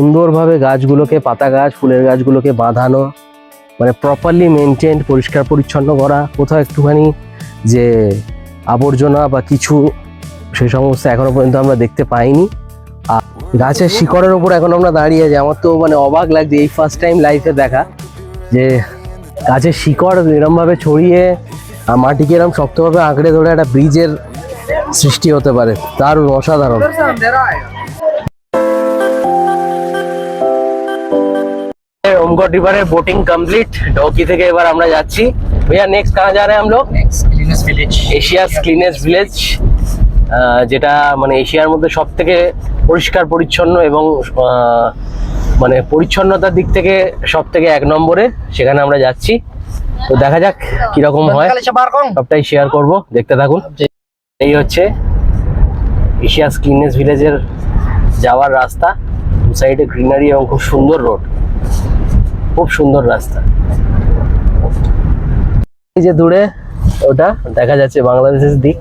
সুন্দরভাবে গাছগুলোকে, পাতা গাছ, ফুলের গাছগুলোকে বাঁধানো মানে প্রপারলি মেনটেন পরিষ্কার, পরিচ্ছন্ন করা, কোথাও একটুখানি যে আবর্জনা বা কিছু সে সমস্ত এখনও পর্যন্ত আমরা দেখতে পাইনি। আর গাছের শিকড়ের ওপর এখন আমরা দাঁড়িয়ে আছি। আমার তো মানে অবাক লাগছে এই ফার্স্ট টাইম লাইফে দেখা যে গাছের শিকড় এরমভাবে ছড়িয়ে আর মাটিকে এরম শক্তভাবে আঁকড়ে ধরে একটা ব্রিজের সৃষ্টি হতে পারে। দারুণ, অসাধারণ। ओमगढ़ रिवर है बोटिंग कंप्लीट डोकी থেকে এবার আমরা যাচ্ছি भैया नेक्स्ट कहाँ जा रहे हैं हम लोग cleanest village Asia's cleanest village যেটা মানে এশিয়ার মধ্যে সব থেকে পরিষ্কার পরিচ্ছন্ন এবং আহ, মানে পরিচ্ছন্নতার দিক থেকে সব থেকে এক নম্বরে সেখানে আমরা যাচ্ছি তো দেখা যাক কিরকম হয় সবটাই শেয়ার করব দেখতে থাকুন এই হচ্ছে এশিয়াস ক্লিনেস ভিলেজের যাওয়ার রাস্তা দু সাইডে গ্রিনারি এবং খুব সুন্দর রোড খুব সুন্দর রাস্তা। এই যে দূরে ওটা দেখা যাচ্ছে বাংলাদেশের দিক,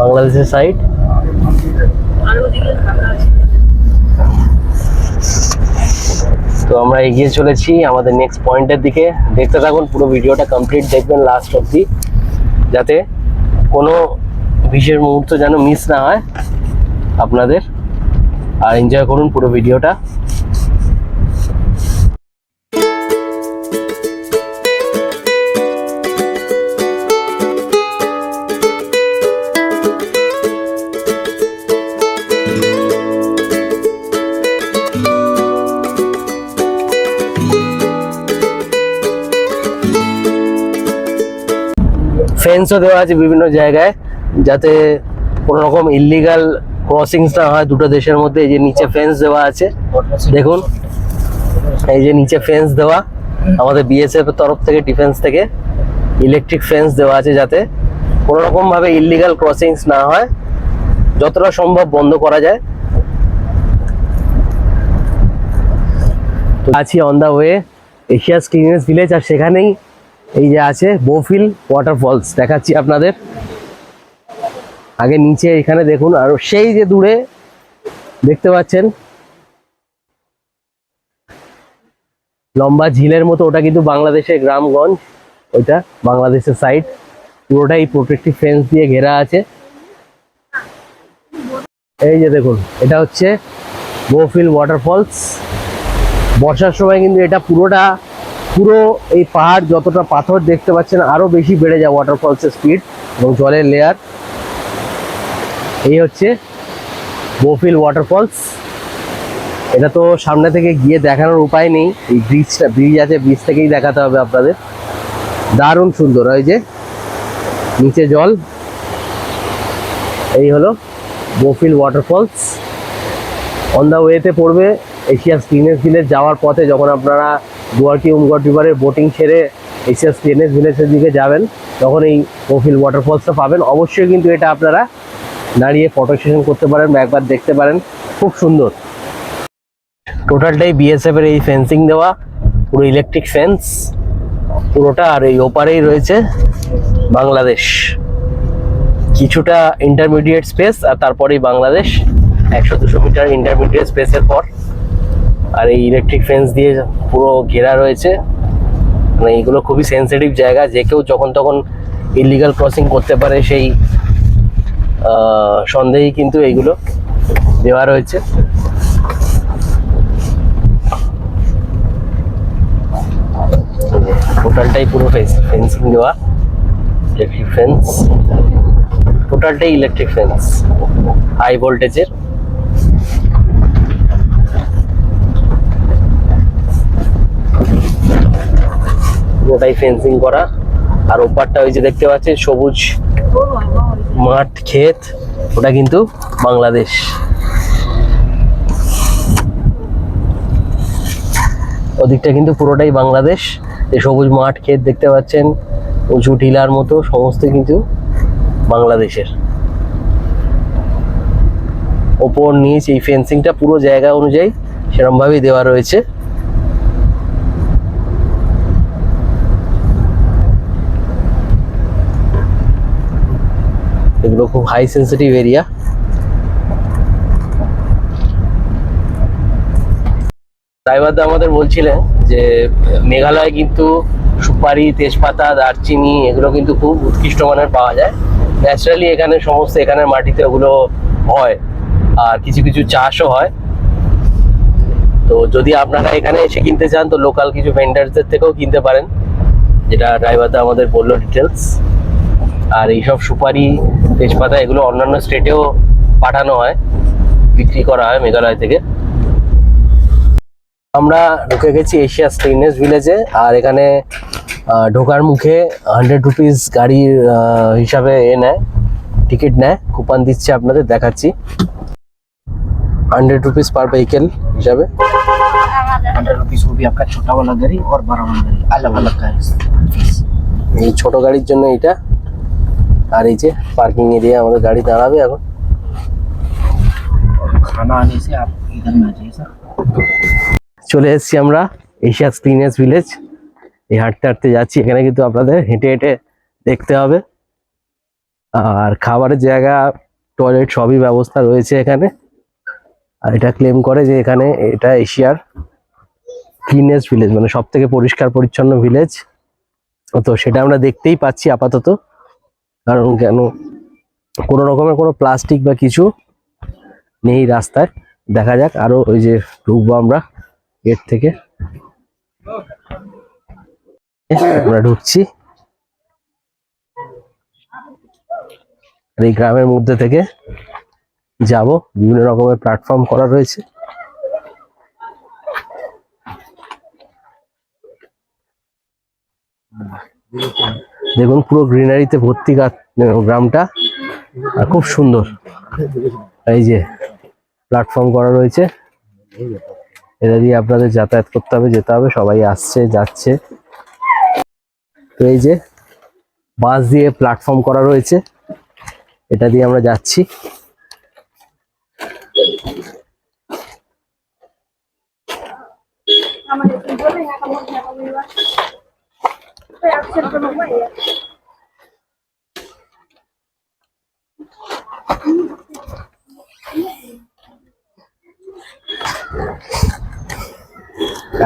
বাংলাদেশের সাইড তো আমরা এগিয়ে চলেছি আমাদের নেক্সট পয়েন্টের দিকে। দেখতে থাকুন, পুরো ভিডিওটা কমপ্লিট দেখবেন লাস্ট অবধি, যাতে কোনো বিশেষ মুহূর্ত যেন মিস না হয় আপনাদের। আর এনজয় করুন পুরো ভিডিওটা। ফেন্সও দেওয়া আছে বিভিন্ন জায়গায়, যাতে কোনো রকম ইলিগাল ক্রসিংস না হয় দুটো দেশের মধ্যে। এই যে নিচে ফেন্স দেওয়া আছে, দেখুন। এই যে নিচে ফেন্স দেওয়া, আমাদের বিএসএফ এর তরফ থেকে ডিফেন্স থেকে ইলেকট্রিক ফেন্স দেওয়া আছে যাতে কোনো রকম ভাবে ইলিগাল ক্রসিংস না হয়, যতটা সম্ভব বন্ধ করা যায়। আছি on the way Asia's cleanest village আর সেখানেই এই যে আছে বোফিল ওয়াটারফলস দেখাচ্ছি আপনাদের। আগে নিচে এখানে দেখুন, আর সেই যে দূরে দেখতে পাচ্ছেন, লম্বা ঝিলের মতো, ওটা কিন্তু বাংলাদেশের গ্রামগঞ্জ, ওইটা বাংলাদেশের সাইড পুরোটাই প্রোটেক্টিভ ফেন্স দিয়ে ঘেরা আছে। এই যে দেখুন, এটা হচ্ছে বোফিল ওয়াটারফলস বর্ষার সময় কিন্তু এটা পুরোটা পুরো এই পাহাড় যতটা পাথর দেখতে পাচ্ছেন, আরও বেশি বেড়ে যায় ওয়াটারফলসের স্পিড এবং জলের লেয়ার এই হচ্ছে বোফিল ওয়াটারফলস এটা তো সামনে থেকে গিয়ে দেখানোর উপায় নেই। এই ব্রিজটা ব্রিজ আছে ব্রিজ থেকেই দেখাতে হবে আপনাদের। দারুণ সুন্দর হয় যে নিচে জল। এই হলো বোফিল ওয়াটারফলস অন দ্য ওয়েতে পড়বে এশিয়াস ক্লিনেস ভিলেজ যাওয়ার পথে যখন আপনারা দুয়ারকি উমগড় রিভারে বোটিং ছেড়ে এশিয়াস ক্লিনেস ভিলেজের দিকে যাবেন, তখন এই প্রোফিল ওয়াটারফলসটা পাবেন। অবশ্যই কিন্তু এটা আপনারা দাঁড়িয়ে ফটো সেশন করতে পারেন বা একবার দেখতে পারেন। খুব সুন্দর। টোটালটাই বিএসএফ এর এই ফেন্সিং দেওয়া, পুরো ইলেকট্রিক ফেন্স পুরোটা আর এই ওপারেই রয়েছে বাংলাদেশ। কিছুটা ইন্টারমিডিয়েট স্পেস আর তারপরেই বাংলাদেশ। একশো দুশো মিটার ইন্টারমিডিয়েট স্পেসের পর। আর এই ইলেকট্রিক ফেন্স দিয়ে পুরো ঘেরা রয়েছে। মানে এইগুলো খুবই সেন্সিটিভ জায়গা, যে কেউ যখন তখন ইলিগাল ক্রসিং করতে পারে সেই সন্দেহেই কিন্তু এইগুলো দেওয়া রয়েছে। টোটালটাই পুরো ফেন্সিং দেওয়া ইলেকট্রিক ফেন্স টোটালটাই ইলেকট্রিক ফেন্স হাই ভোল্টেজের পুরোটাই ফেন্সিং করা। আর ওপারটা ওই যে দেখতে পাচ্ছেন, সবুজ মাঠ, ক্ষেত, ওটা কিন্তু বাংলাদেশ। ওদিকটা কিন্তু পুরোটাই বাংলাদেশ। এই সবুজ মাঠ, ক্ষেত দেখতে পাচ্ছেন, উঁচু টিলার মতো, সমস্ত কিন্তু বাংলাদেশের। ওপর, নিচ, এই ফেন্সিংটা পুরো জায়গা অনুযায়ী সেরকমভাবেই দেওয়া রয়েছে। এগুলো খুব হাই সেন্সিটিভ এরিয়া ড্রাইভারদা আমাদের বলছিলেন যে, মেঘালয় কিন্তু সুপারি, তেজপাতা, দারচিনি এগুলো কিন্তু খুব উৎকৃষ্ট মানের পাওয়া যায়। ন্যাচারালি এখানে সমস্ত এখানের মাটিতে ওগুলো হয় আর কিছু কিছু চাষও হয়। তো যদি আপনারা এখানে এসে কিনতে চান, তো লোকাল কিছু ভেন্ডারসদের থেকেও কিনতে পারেন। যেটা ড্রাইভারদা আমাদের বলল ডিটেলস আর এইসব সুপারি তেজপাতা এগুলো অন্যান্য স্টেটেও পাঠানো হয় বিক্রি করা হয় মেঘালয় থেকে। আমরা ঢুকে গেছি এশিয়া স্টেইনলেস ভিলেজে আর এখানে ঢোকার মুখে হান্ড্রেড রুপিস গাড়ির হিসাবে এ নেয় টিকিট নেয় কুপান দিচ্ছে আপনাদের দেখাচ্ছি। হান্ড্রেড রুপিস পার ভেহিকেল হিসাবে। ছোট গাড়ির জন্য এটা আর এই যে পার্কিং এরিয়া আমাদের গাড়ি দাঁড়াবে এখন। চলে এসছি আমরা এশিয়া ক্লিনেস ভিলেজ। এই হাঁটতে হাঁটতে যাচ্ছি এখানে কিন্তু আপনাদের হেঁটে হেঁটে দেখতে হবে। আর খাবারের জায়গা টয়লেট সবই ব্যবস্থা রয়েছে এখানে। আর এটা ক্লেম করে যে এখানে এটা এশিয়ার ক্লিনেস্ট ভিলেজ মানে সব থেকে পরিষ্কার পরিচ্ছন্ন ভিলেজ তো সেটা আমরা দেখতেই পাচ্ছি আপাতত। কারণ কেন? কোনো রকমের কোনো প্লাস্টিক বা কিছু নেই রাস্তায়। দেখা যাক আরও ওই যে ঢুকবো আমরা গেট থেকে। আমরা ঢুকছি। এই গ্রামের মধ্যে থেকে যাব। বিভিন্ন রকমের প্ল্যাটফর্ম করা রয়েছে। দেখুন, পুরো গ্রিনারিতে ভর্তি গ্রামটা, আর খুব সুন্দর। এই যে প্ল্যাটফর্ম করা রয়েছে। এটা দিয়ে আপনাদের যাতায়াত করতে হবে, যেতে হবে, সবাই আসছে, যাচ্ছে। তো এই যে, বাস দিয়ে প্ল্যাটফর্ম করা রয়েছে। এটা দিয়ে আমরা যাচ্ছি।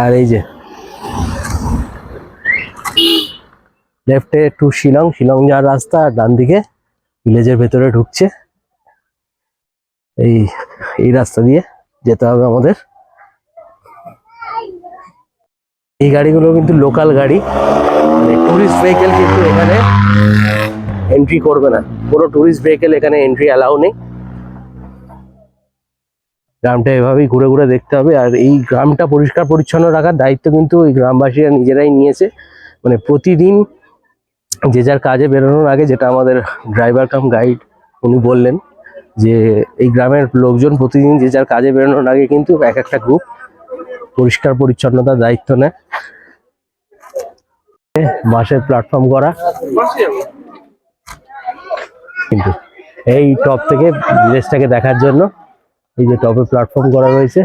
আর এই যে। লেফটে টু শিলং শিলং যাওয়ার রাস্তা আর ডান দিকে ভিলেজের ভেতরে ঢুকছে। এই এই রাস্তা দিয়ে যেতে হবে আমাদের। এই গাড়িগুলো কিন্তু লোকাল গাড়ি। মানে টুরিস্ট ভেহিকেল কিন্তু এখানে এন্ট্রি করবে না। কোনো টুরিস্ট ভেহিকেল এখানে এন্ট্রি অ্যালাউ নেই। গ্রামটা এভাবেই ঘুরে ঘুরে দেখতে হবে। আর এই গ্রামটা পরিষ্কার পরিচ্ছন্ন রাখার দায়িত্ব কিন্তু ওই গ্রামবাসীরা নিজেরাই নিয়েছে। মানে প্রতিদিন যে যার কাজে বেরোনোর আগে যেটা আমাদের ড্রাইভার কাম গাইড উনি বললেন যে এই গ্রামের লোকজন প্রতিদিন যে যার কাজে বেরোনোর আগে কিন্তু এক একটা গ্রুপ পরিষ্কার পরিচ্ছন্নতার দায়িত্ব নেয়। বাসের প্ল্যাটফর্ম করা। কিন্তু এই টপ থেকে ভিলেজটাকে দেখার জন্য এই যে টপে প্ল্যাটফর্ম করা রয়েছে।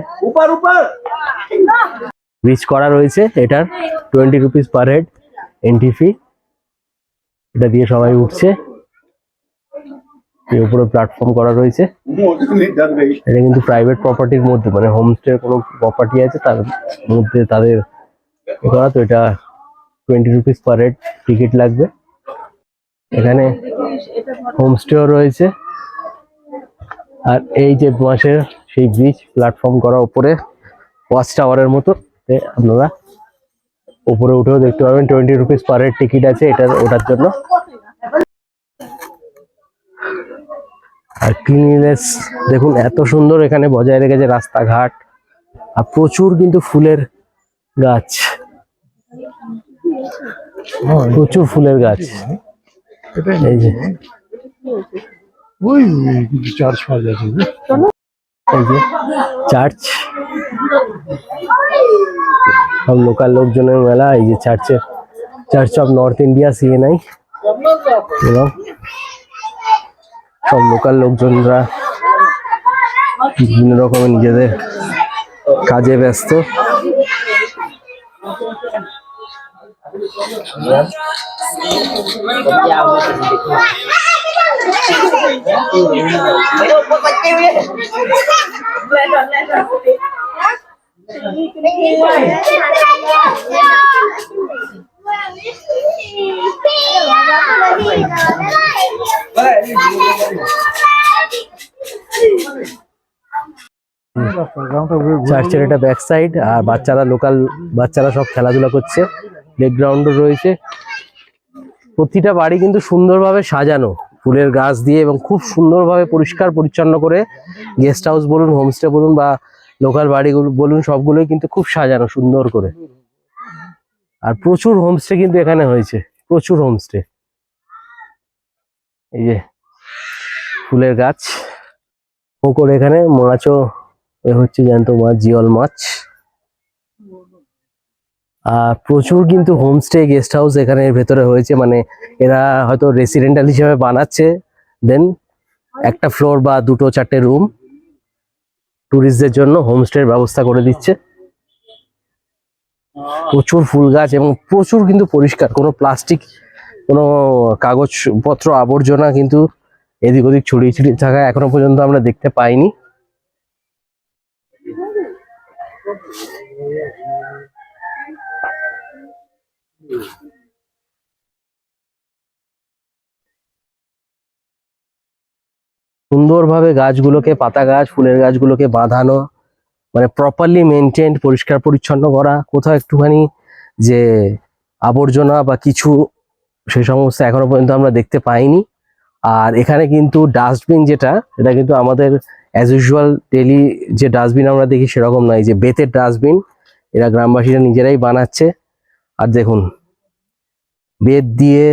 ব্রিজ করা রয়েছে এটার twenty rupees per head entry fee এটা দিয়ে সবাই উঠছে। এর উপরে প্ল্যাটফর্ম করা রয়েছে। এটা কিন্তু প্রাইভেট প্রপার্টির মধ্যে মানে হোমস্টে কোনো প্রপার্টি আছে তার মধ্যে তাদের করা তো এটা twenty rupees per head ticket লাগবে। এখানে হোমস্টেও রয়েছে। আর এই যে বাঁশের সেই ব্রিজ প্ল্যাটফর্ম করা উপরে ওয়াচ টাওয়ারের মতো। আপনারা উপরে উঠেও দেখতে পাবেন twenty rupees per head ticket আছে এটার ওটার জন্য। আর ক্লিননেস দেখুন এত সুন্দর এখানে বজায় রেখেছে রাস্তাঘাট। আর প্রচুর কিন্তু ফুলের গাছ। প্রচুর ফুলের গাছ। এই যে। ওই কিছু পাওয়া যাচ্ছে এই যে চার্চ সব লোকাল লোকজনের মেলা এই যে চার্চের church of north India CNI এবং সব লোকাল লোকজনরা বিভিন্ন রকমের নিজেদের কাজে ব্যস্ত। চার্চের এটা ব্যাক সাইড আর বাচ্চারা লোকাল বাচ্চারা সব খেলাধুলা করছে। প্লেগ্রাউন্ডও রয়েছে। প্রতিটা বাড়ি কিন্তু সুন্দরভাবে সাজানো। ফুলের গাছ দিয়ে এবং খুব সুন্দরভাবে পরিষ্কার পরিচ্ছন্ন করে গেস্ট হাউস বলুন হোমস্টে বলুন বা লোকাল বাড়িগুলো বলুন, সবগুলোই কিন্তু খুব সাজানো, সুন্দর করে। আর প্রচুর হোমস্টে কিন্তু এখানে হয়েছে। প্রচুর হোমস্টে এই যে ফুলের গাছ। পুকুর এখানে মাছও, এ হচ্ছে জ্যান্ত মাছ, জিওল মাছ। প্রচুর কিন্তু হোমস্টে গেস্ট হাউস এখানে ভেতরে হয়েছে। মানে এরা হয়তো রেসিডেন্টাল হিসেবে বানাচ্ছে। দেন একটা ফ্লোর বা দুটো চারটে রুম ট্যুরিস্টদের জন্য হোমস্টের ব্যবস্থা করে দিচ্ছে। প্রচুর ফুল গাছ এবং প্রচুর কিন্তু পরিষ্কার। কোনো প্লাস্টিক কোনো কাগজপত্র আবর্জনা কিন্তু এদিক ওদিক ছড়িয়ে ছিটিয়ে থাকা এখনও পর্যন্ত আমরা দেখতে পাইনি। সুন্দরভাবে গাছগুলোকে, পাতা গাছ, ফুলের গাছগুলোকে বাঁধানো মানে প্রপারলি মেনটেন পরিষ্কার, পরিচ্ছন্ন করা, কোথাও একটুখানি যে আবর্জনা বা কিছু সে সমস্ত এখনও পর্যন্ত আমরা দেখতে পাইনি। আর এখানে কিন্তু ডাস্টবিন যেটা, এটা কিন্তু আমাদের অ্যাজ ইউজুয়াল ডেলি যে ডাস্টবিন আমরা দেখি সেরকম নয়, যে বেতের ডাস্টবিন এরা গ্রামবাসীরা নিজেরাই বানাচ্ছে। আর দেখুন বেত দিয়ে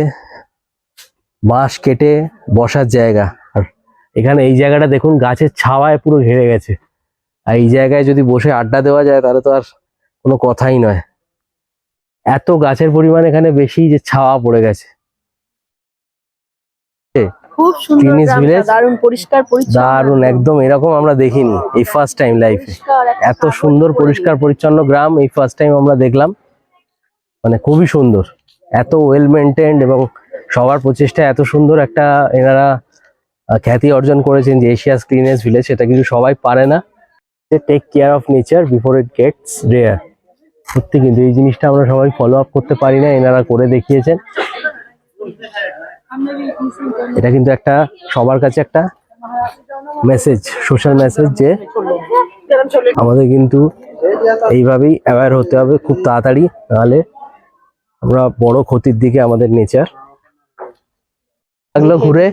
বাঁশ কেটে বসার জায়গা। আর এখানে এই জায়গাটা দেখুন গাছের ছাওয়ায় পুরো ঘিরে গেছে। আর এই জায়গায় যদি বসে আড্ডা দেওয়া যায় তাহলে তো আর কোনো কথাই নয়। এত গাছের পরিমাণ এখানে বেশি যে ছাওয়া পড়ে গেছে। খুব সুন্দর? দারুণ পরিষ্কার পরিচ্ছন্ন। দারুণ একদম এরকম আমরা দেখিনি এই ফার্স্ট টাইম লাইফে এত সুন্দর পরিষ্কার পরিচ্ছন্ন গ্রাম এই ফার্স্ট টাইম আমরা দেখলাম। মানে খুবই সুন্দর। এত ওয়েল মেনটেন্ড এবং সবার প্রচেষ্টা এত সুন্দর একটা এনারা খ্যাতি অর্জন করেছেন যে এশিয়াস ক্লিনেস্ট ভিলেজ সেটা কিন্তু সবাই পারে না। Take care of nature before it gets rare সত্যি কিন্তু এই জিনিসটা আমরা সবাই ফলো আপ করতে পারি না, এনারা করে দেখিয়েছেন। এটা কিন্তু একটা সবার কাছে একটা মেসেজ সোশ্যাল মেসেজ যে আমাদের কিন্তু এইভাবেই অ্যাওয়্যার হতে হবে খুব তাড়াতাড়ি, নাহলে আমরা বড় ক্ষতির দিকে আমাদের নেচার লাগল ঘুরে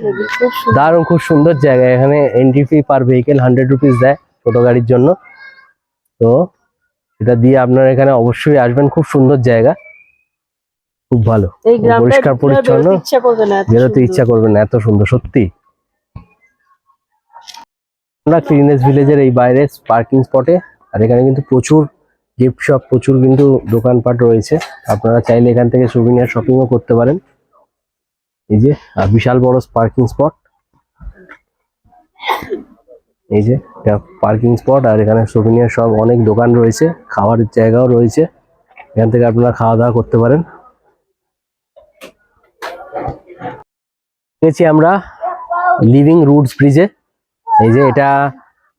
দারুণ খুব সুন্দর জায়গা এখানে entry fee per vehicle hundred rupees দেয় ছোট গাড়ির জন্য। তো এটা দিয়ে আপনারা এখানে অবশ্যই আসবেন খুব সুন্দর জায়গা। খুব ভালো পরিষ্কার পরিচ্ছন্ন। বেরোতে ইচ্ছা করবে না এত সুন্দর। সত্যি। আমরা ক্লিনেস ভিলেজের এই বাইরে পার্কিং স্পটে আর এখানে কিন্তু প্রচুর গিফট শপ প্রচুর কিন্তু দোকানপাট রয়েছে। আপনারা চাইলে এখান থেকে সুবিনিয়ার শপিংও করতে পারেন। এই যে আর বিশাল বড় পার্কিং স্পট এই যে, এটা পার্কিং স্পট আর এখানে সুবিনিয়ার সব অনেক দোকান রয়েছে, খাওয়ার জায়গাও রয়েছে। এখান থেকে আপনারা খাওয়া দাওয়া করতে পারেন। আমরা লিভিং রুটস ব্রিজে এই যে, এটা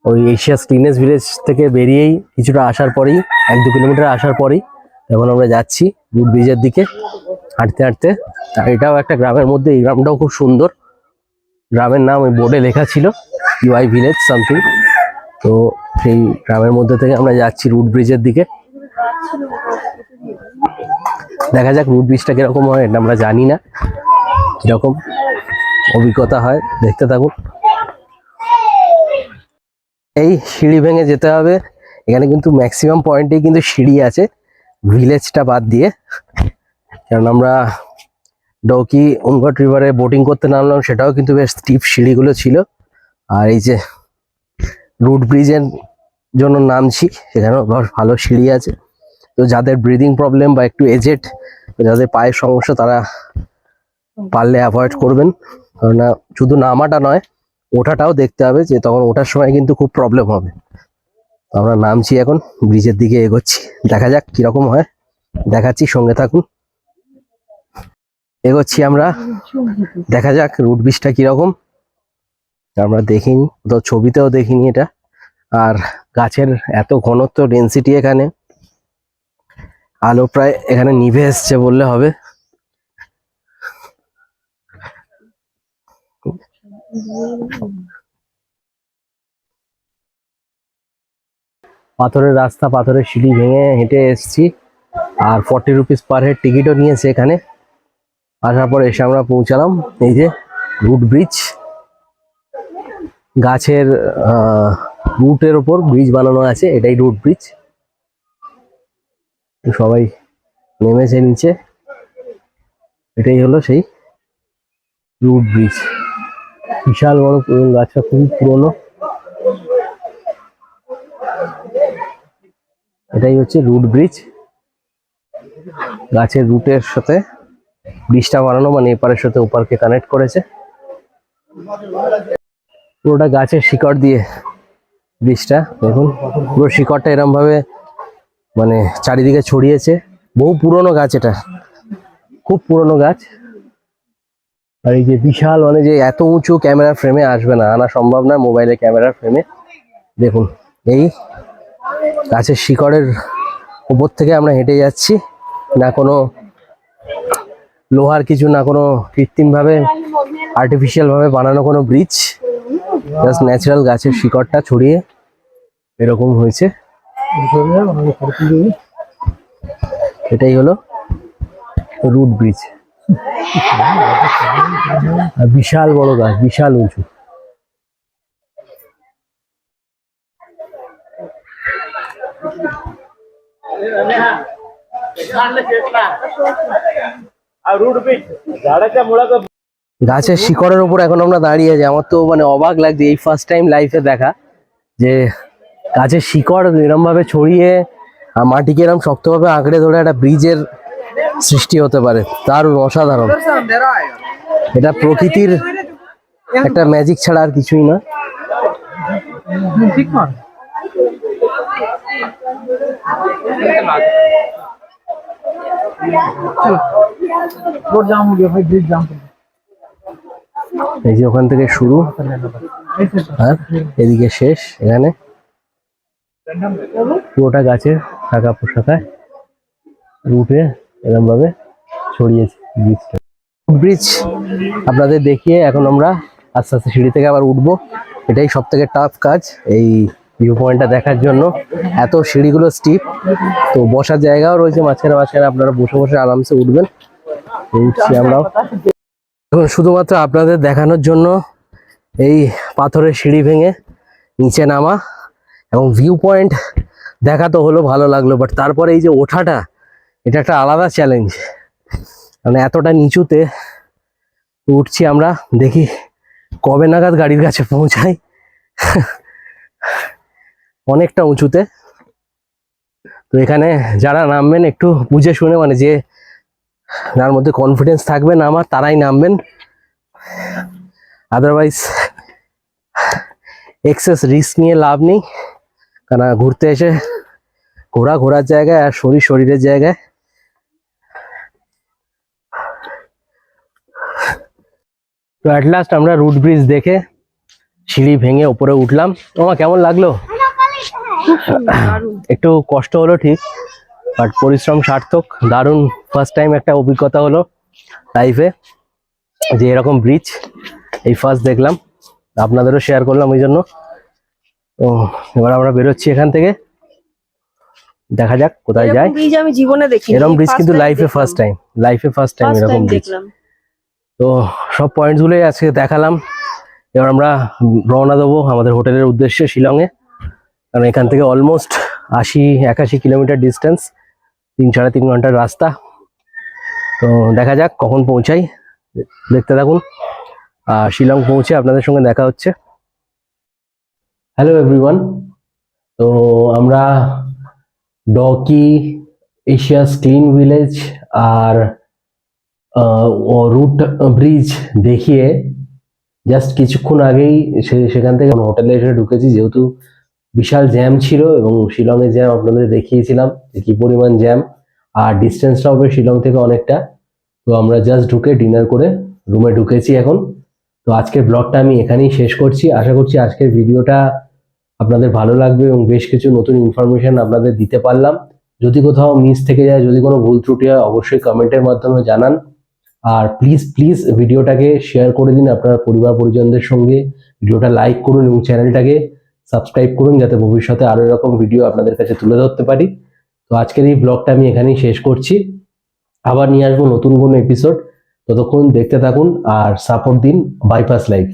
ওই এশিয়াস ক্লিনেস ভিলেজ থেকে বেরিয়েই কিছুটা আসার পরেই, এক দু কিলোমিটার আসার পরেই এখন আমরা যাচ্ছি রুট ব্রিজের দিকে হাঁটতে হাঁটতে। আর এটাও একটা গ্রামের মধ্যে, এই গ্রামটাও খুব সুন্দর। গ্রামের নাম ওই বোর্ডে লেখা ছিল, ইউআই ভিলেজ সামথিং। তো সেই গ্রামের মধ্যে থেকে আমরা যাচ্ছি রুট ব্রিজের দিকে। দেখা যাক রুট ব্রিজটা কীরকম হয়, এটা আমরা জানি না। কীরকম অভিজ্ঞতা হয়, দেখতে থাকুন। এই সিঁড়ি ভেঙে যেতে হবে। এখানে কিন্তু ম্যাক্সিমাম পয়েন্টেই কিন্তু সিঁড়ি আছে। ভিলেজটা বাদ দিয়ে। কারণ আমরা ডৌকি উনঘট রিভারে বোটিং করতে নামলাম, সেটাও কিন্তু বেশ স্টিপ সিঁড়িগুলো ছিল। আর এই যে রুট ব্রিজের জন্য নামছি, সেখানেও ভালো সিঁড়ি আছে। তো যাদের ব্রিদিং প্রবলেম বা একটু এজেড যাদের পায়ের সমস্যা, তারা পারলে অ্যাভয়েড করবেন। কারণ না শুধু নামাটা নয় ওঠাটাও দেখতে হবে যে তখন ওঠার সময় কিন্তু খুব প্রবলেম হবে। আমরা নামছি এখন, ব্রিজের দিকে এগোচ্ছি। দেখা যাক কীরকম হয়। দেখাচ্ছি, সঙ্গে থাকুন। এগোচ্ছি আমরা। দেখা যাক রুট ব্রিজটা কীরকম। আমরা দেখিনি তো ছবিতেও দেখিনি এটা। আর গাছের এত ঘনত্ব ডেন্সিটি এখানে। আলো প্রায় এখানে নিভে এসছে বললে হবে। পাথরের রাস্তা, পাথরের সিঁড়ি ভেঙে হেঁটে এসছি। আর ফর্টি রুপিস পার হেড টিকিটও নিয়েছে এখানে। আসার পর এসে আমরা পৌঁছালাম এই যে রুট ব্রিজ গাছের রুটের ওপর ব্রিজ বানানো আছে, এটাই রুট ব্রিজ সবাই নেমেছে নিচে। এটাই হলো সেই রুট ব্রিজ বিশাল বড় গাছটা খুবই পুরনো। এটাই হচ্ছে রুট ব্রিজ। গাছের রুটের সাথে ব্রিজটা বানানো মানে এপারের সাথে ওপারকে কানেক্ট করেছে। পুরোটা গাছের শিকড় দিয়ে ব্রিজটা, দেখুন। পুরো শিকড়টা এরম ভাবে মানে চারিদিকে ছড়িয়েছে। বহু পুরনো গাছ এটা। খুব পুরনো গাছ। আর এই যে বিশাল মানে যে এত উঁচু ক্যামেরা ফ্রেমে আসবে না, আনা সম্ভব না মোবাইলে ক্যামেরার ফ্রেমে দেখুন, এই গাছের শিকড়ের উপর থেকে আমরা হেঁটে যাচ্ছি, না কোনো লোহার কিছু, না কোনো কৃত্রিমভাবে আর্টিফিশিয়ালভাবে বানানো কোনো ব্রিজ জাস্ট ন্যাচারাল গাছের শিকড়টা ছড়িয়ে এরকম হয়েছে। এটাই হলো রুট ব্রিজ বিশাল বড় গাছ, বিশাল উঁচু। গাছের শিকড়ের উপর এখন আমরা দাঁড়িয়ে আছি। আমার তো মানে অবাক লাগছে এই ফার্স্ট টাইম লাইফে দেখা যে গাছের শিকড় এরম ভাবে ছড়িয়ে আর মাটিকে এরম শক্তভাবে আঁকড়ে ধরে একটা ব্রিজের সৃষ্টি হতে পারে। তার অসাধারণ। এটা প্রকৃতির একটা ম্যাজিক ছাড়া আর কিছুই না। এই যে ওখান থেকে শুরু। আর এদিকে শেষ, এখানে। পুরোটা গাছের শাখা পোশাকায় রুটে এরকম ভাবে ছড়িয়েছে ব্রিজটা ব্রিজ আপনাদের দেখিয়ে এখন আমরা আস্তে আস্তে সিঁড়ি থেকে আবার উঠবো। এটাই সব থেকে টাফ কাজ এই ভিউ পয়েন্টটা দেখার জন্য। এত সিঁড়িগুলো স্টিপ তো বসার জায়গাও রয়েছে মাঝখানে মাঝখানে, আপনারা বসে বসে আরামসে উঠবেন। উঠছি আমরাও। এখন শুধুমাত্র আপনাদের দেখানোর জন্য এই পাথরের সিঁড়ি ভেঙে নিচে নামা এবং ভিউ পয়েন্ট দেখা তো হলো ভালো লাগল বাট তারপরে এই যে ওঠাটা এটা একটা আলাদা চ্যালেঞ্জ মানে এতটা নিচুতে উঠছি আমরা, দেখি কবে নাগাদ গাড়ির কাছে পৌঁছাই। অনেকটা উঁচুতে। তো এখানে যারা নামবেন একটু বুঝে শুনে মানে যে যার মধ্যে কনফিডেন্স থাকবে নামার তারাই নামবেন। আদারওয়াইজ এক্সেস রিস্ক নিয়ে লাভ নেই। কারণ ঘুরতে এসে ঘোরা ঘোরার জায়গায় আর শরীর শরীরের জায়গায় তো অ্যাট লাস্ট আমরা রুট ব্রিজ দেখে সিঁড়ি ভেঙে উপরে উঠলাম। তোমার কেমন লাগল? একটু কষ্ট হলো ঠিক বাট পরিশ্রম সার্থক দারুণ ফার্স্ট টাইম একটা অভিজ্ঞতা হলো লাইফে যে এরকম ব্রিজ এই ফার্স্ট দেখলাম। আপনাদেরও শেয়ার করলাম ওই জন্য। তো এবার আমরা বেরোচ্ছি এখান থেকে। দেখা যাক কোথায় যাই আমি জীবনে দেখি এরকম ব্রিজ কিন্তু লাইফে ফার্স্ট টাইম লাইফে ফার্স্ট টাইম এরকম ব্রিজ দেখলাম। তো সব পয়েন্টস গুলোই আজকে দেখালাম। এবার আমরা রওনা দেবো আমাদের হোটেলের উদ্দেশ্যে শিলংয়ে। কারণ এখান থেকে অলমোস্ট আশি, একাশি কিলোমিটার ডিস্টেন্স তিন সাড়ে তিন ঘণ্টার রাস্তা। তো দেখা যাক কখন পৌঁছাই। দেখতে থাকুন। আর শিলং পৌঁছে আপনাদের সঙ্গে দেখা হচ্ছে। হ্যালো এভরিওয়ান তো আমরা ডকি, এশিয়াস ক্লিন ভিলেজ আর রুট ব্রিজ দেখিয়ে জাস্ট কিছুক্ষণ আগেই সে- সেখান থেকে হোটেলে এসে ঢুকেছি। যেহেতু বিশাল জ্যাম ছিল এবং শিলংয়ের জ্যাম আপনাদের দেখিয়েছিলাম যে কি পরিমাণ জ্যাম আর ডিস্টেন্সটা হবে শিলং থেকে অনেকটা। তো আমরা জাস্ট ঢুকে ডিনার করে রুমে ঢুকেছি এখন। তো আজকের ব্লগটা আমি এখানেই শেষ করছি। আশা করছি আজকের ভিডিওটা আপনাদের ভালো লাগবে এবং বেশ কিছু নতুন ইনফরমেশন আপনাদের দিতে পারলাম। যদি কোথাও মিস থেকে যায়, যদি কোনো ভুল ত্রুটি হয়, অবশ্যই কমেন্টের মাধ্যমে জানান। আর প্লিজ প্লিজ ভিডিওটাকে শেয়ার করে দিন আপনার পরিবার পরিজনদের সঙ্গে। ভিডিওটা লাইক করুন এবং চ্যানেলটাকে সাবস্ক্রাইব করুন যাতে ভবিষ্যতে আরও এরকম ভিডিও আপনাদের কাছে তুলে ধরতে পারি। তো আজকের এই ব্লগটা আমি এখানেই শেষ করছি। আবার নিয়ে আসব নতুন কোনো এপিসোড ততক্ষণ দেখতে থাকুন আর সাপোর্ট দিন বাইপাস লাইফ